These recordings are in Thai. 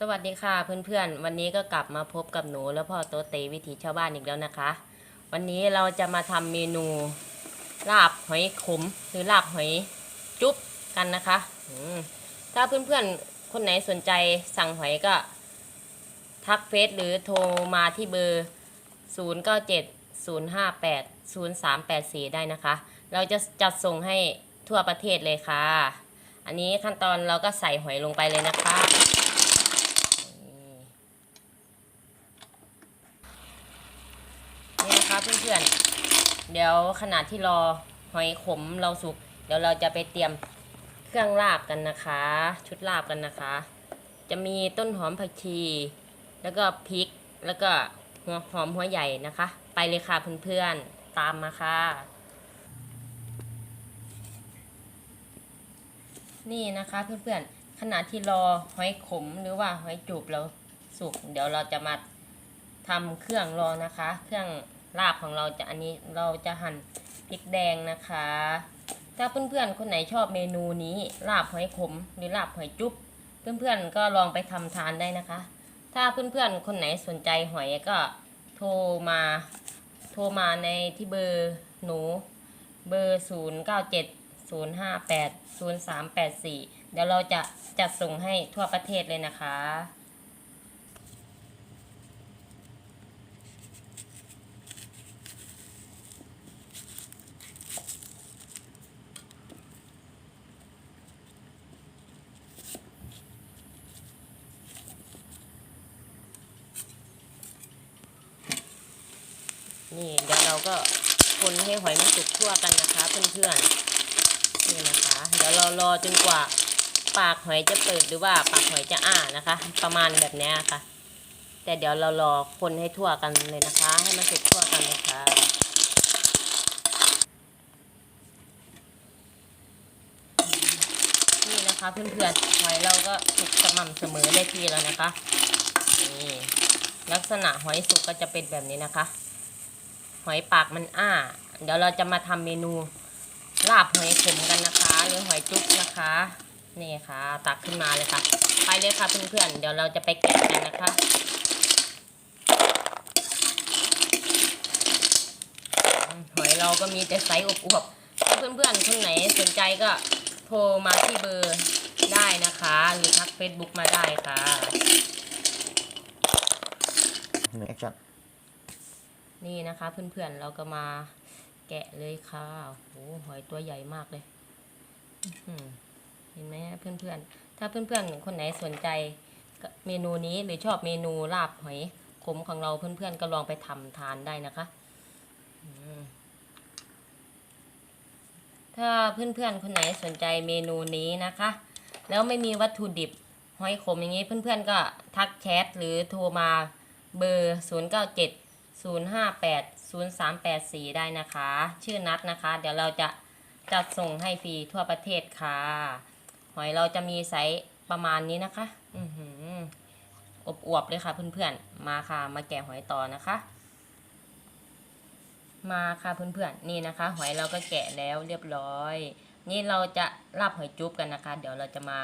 สวัสดีค่ะเพื่อนๆ วันนี้ก็กลับมาพบกับหนูและพ่อโตเตวิถีชาวบ้านอีกแล้วนะคะ วันนี้เราจะมาทำเมนูลาบหอยขมหรือลาบหอยจุ๊บกันนะคะถ้าเพื่อนๆ คนไหนสนใจสั่งหอยก็ ทักเฟซหรือโทรมาที่เบอร์ 0 9 7 0 5 8 0 3 8 4 ได้นะคะ เราจะจัดส่งให้ทั่วประเทศเลยค่ะ อันนี้ขั้นตอนเราก็ใส่หอยลงไปเลยนะคะ นี่นะคะเพื่อนๆ เดี๋ยวขณะที่รอหอยขมเราสุก เดี๋ยวเราจะไปเตรียมเครื่องลาบกันนะคะ ชุดลาบกันนะคะ จะมีต้นหอมผักชี แล้วก็พริกแล้วก็หัวหอมหัวใหญ่นะคะ ไปเลยค่ะเพื่อนๆ ตามมาค่ะ นี่นะคะเพื่อนๆขณะที่รอหอยขมหรือว่าหอยจูบเราสุก เดี๋ยวเราจะมาทำเครื่องรอนะคะ เครื่อง ลาบของเราจะอันนี้เราจะหั่นพริกแดงนะคะ ถ้าเพื่อนๆคนไหนชอบเมนูนี้ลาบหอยขมหรือลาบหอยจุ๊บเพื่อนๆก็ลองไปทำทานได้นะคะ ถ้าเพื่อนๆคนไหนสนใจหอยก็โทรมาโทรมาในที่เบอร์หนูเบอร์ 0 9 7 0 5 8 0 3 8 4 เดี๋ยวเราจะจัดส่งให้ทั่วประเทศเลยนะคะ นี่เดี๋ยวเราก็คนให้หอยมันสุกทั่วกันนะคะเพื่อนๆนี่นะคะ เดี๋ยวเรารอจนกว่าปากหอยจะเปิดหรือว่าปากหอยจะอ้านะคะ ประมาณแบบนี้ค่ะ แต่เดี๋ยวเรารอคนให้ทั่วกันเลยนะคะ ให้มันสุกทั่วกันเลยค่ะนี่นะคะเพื่อนๆหอยเราก็สุกสม่ำเสมอได้ที่แล้วนะคะนี่ลักษณะหอยสุกก็จะเป็นแบบนี้นะคะ หอยปากมันอ้า เดี๋ยวเราจะมาทำเมนูลาบหอยขมกันนะคะ หรือหอยจุ๊บนะคะ นี่ค่ะ ตักขึ้นมาเลยค่ะ ไปเลยค่ะเพื่อนๆ เดี๋ยวเราจะไปแกะกันนะคะหอยเราก็มีแต่ไซส์อวบๆถ้าเพื่อนๆคนไหนสนใจก็โทรมาที่เบอร์ได้นะคะ หรือทักเฟซบุ๊กมาได้ค่ะหนึ่งแอคชั่น นี่นะคะเพื่อนๆเราก็มาแกะเลยค่ะโอ้โหหอยตัวใหญ่มากเลยอื้อหือเห็นไหมเพื่อนๆ ถ้าเพื่อนๆ คนไหนสนใจเมนูนี้หรือชอบเมนูลาบหอยขมของเราเพื่อนๆ ก็ลองไปทำทานได้นะคะ ถ้าเพื่อนๆ คนไหนสนใจเมนูนี้นะคะ แล้วไม่มีวัตถุดิบหอยขมอย่างนี้เพื่อนๆ ก็ทักแชทหรือโทรมาเบอร์ 0 9 7 0 5 8 0 3 8 4 ได้นะคะ ชื่อนัดนะคะ เดี๋ยวเราจะจัดส่งให้ฟรีทั่วประเทศค่ะ หอยเราจะมีไซส์ประมาณนี้นะคะ อือหืออวบๆเลยค่ะเพื่อนๆ มาค่ะ มาแกะหอยต่อนะคะ มาค่ะเพื่อนๆ นี่นะคะ หอยเราก็แกะแล้วเรียบร้อย นี่เราจะรับหอยจุ๊บกันนะคะ เดี๋ยวเราจะมา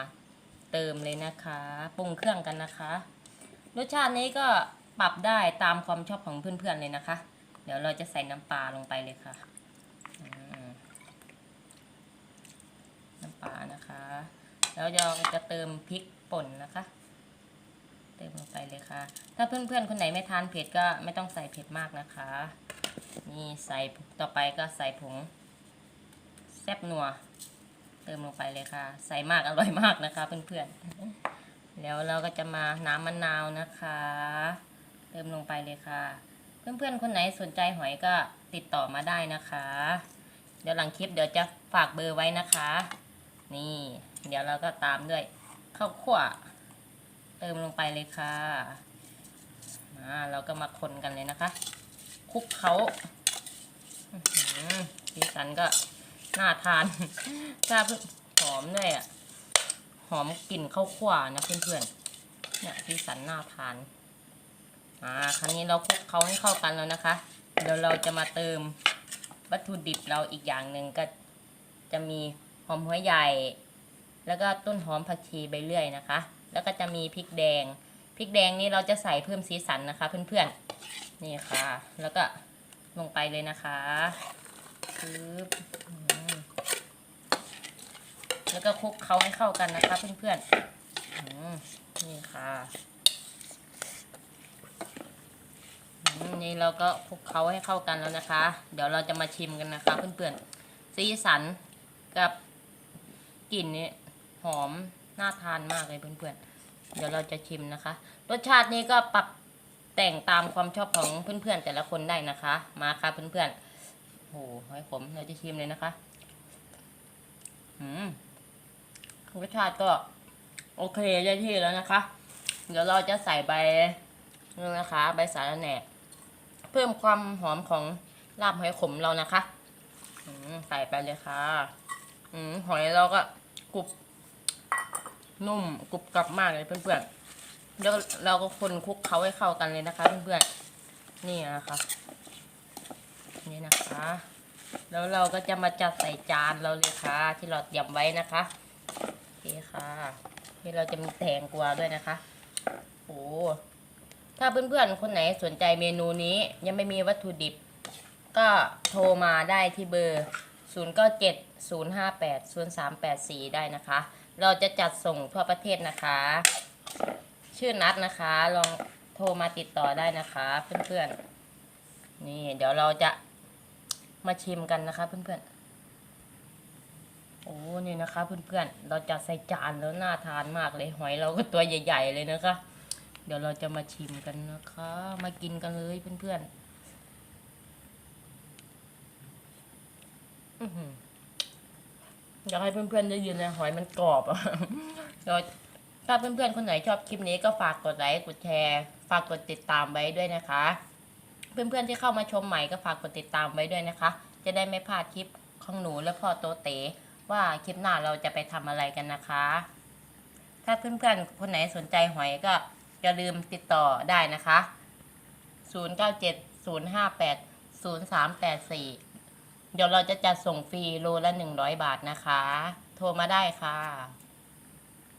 เติมเลยนะคะ ปรุงเครื่องกันนะคะ รสชาตินี้ก็ ปรับได้ตามความชอบของเพื่อนๆเลยนะคะ เดี๋ยวเราจะใส่น้ำปลาลงไปเลยค่ะน้ำปลานะคะ แล้วเราจะเติมพริกป่นนะคะ เติมลงไปเลยค่ะ ถ้าเพื่อนๆคนไหนไม่ทานเผ็ดก็ไม่ต้องใส่เผ็ดมากนะคะ นี่ใส่ต่อไปก็ใส่ผงแซ่บนัว เติมลงไปเลยค่ะ ใส่มากอร่อยมากนะคะเพื่อนๆแล้วเราก็จะมาน้ำมะนาวนะคะ เติมลงไปเลยค่ะ เพื่อนๆ คนไหนสนใจหอยก็ติดต่อมาได้นะคะ เดี๋ยวหลังคลิปเดี๋ยวจะฝากเบอร์ไว้นะคะ นี่ เดี๋ยวเราก็ตามด้วยข้าวคั่วเติมลงไปเลยค่ะมาเราก็มาคนกันเลยนะคะคลุกเขาสีสันก็น่าทานถ้าเพื่อนหอมด้วยอะ หอมกลิ่นข้าวคั่วนะเพื่อนๆ เนี่ยสีสันน่าทาน อ่าครั้นี้เราคลุกเขาให้เข้ากันแล้วนะคะ เดี๋ยวเราจะมาเติมวัตถุดิบเราอีกอย่างหนึ่งก็จะมีหอมหัวใหญ่ แล้วก็ต้นหอมผักชีใบเลื่อยนะคะ แล้วก็จะมีพริกแดง พริกแดงนี่เราจะใส่เพิ่มสีสันนะคะเพื่อนๆ นี่ค่ะ แล้วก็ลงไปเลยนะคะปึ๊บแล้วก็คลุกเขาให้เข้ากันนะคะเพื่อนๆนี่ค่ะอืม นี่เราก็คลุกเขาให้เข้ากันแล้วนะคะ เดี๋ยวเราจะมาชิมกันนะคะ เพื่อนๆ สีสันกับกลิ่นนี่หอมน่าทานมากเลยเพื่อนๆ เดี๋ยวเราจะชิมนะคะ รสชาตินี้ก็ปรับแต่งตามความชอบของเพื่อนๆ แต่ละคนได้นะคะ มาค่ะเพื่อนๆโอ้โหให้ผมเราจะชิมเลยนะคะ อืมรสชาติก็ โอเคได้ที่แล้วนะคะ เดี๋ยวเราจะใส่ใบนี่นะคะ ใบสาระแหน่ เพิ่มความหอมของลาบหอยขมเรานะคะใส่ไปเลยค่ะอหอยเราก็กรุบนุ่มกรุบกรับมากเลยเพื่อนๆแล้วเราก็คนคลุกเขาให้เข้ากันเลยนะคะเพื่อนๆนี่นะคะนี่นะคะ แล้วเราก็จะมาจัดใส่จานเราเลยค่ะ ที่เราเตรียมไว้นะคะโอเคค่ะที่เราจะมีแตงกวาด้วยนะคะโอ้ ถ้าเพื่อนๆ คนไหนสนใจเมนูนี้ยังไม่มีวัตถุดิบ ก็โทรมาได้ที่เบอร์ 0 9 7 0 5 8 0 3 8 4 ได้นะคะ เราจะจัดส่งทั่วประเทศนะคะ ชื่อนัดนะคะ ลองโทรมาติดต่อได้นะคะ เพื่อนๆ นี่เดี๋ยวเราจะมาชิมกันนะคะเพื่อนๆโอ้นี่นะคะเพื่อนๆ เราจะใส่จานแล้วน่าทานมากเลย หอยเราก็ตัวใหญ่ ๆ เลยนะคะ เดี๋ยวเราจะมาชิมกันนะคะ มากินกันเลยเพื่อนๆอื้อหืออยากให้เพื่อนๆได้ยินเลยหอยมันกรอบอะเดี๋ยวถ้าเพื่อนๆคนไหนชอบคลิปนี้ก็ฝากกดไลค์กดแชร์ ฝากกดติดตามไว้ด้วยนะคะ เพื่อนๆที่เข้ามาชมใหม่ก็ฝากกดติดตามไว้ด้วยนะคะ จะได้ไม่พลาดคลิปของหนูและพ่อโตเต๋ว่าคลิปหน้าเราจะไปทำอะไรกันนะคะ ถ้าเพื่อนๆคนไหนสนใจหอยก็ อย่าลืมติดต่อได้นะคะ 097 058 0384 เดี๋ยวเราจะจัดส่งฟรีโลละ 100 บาทนะคะ โทรมาได้ค่ะ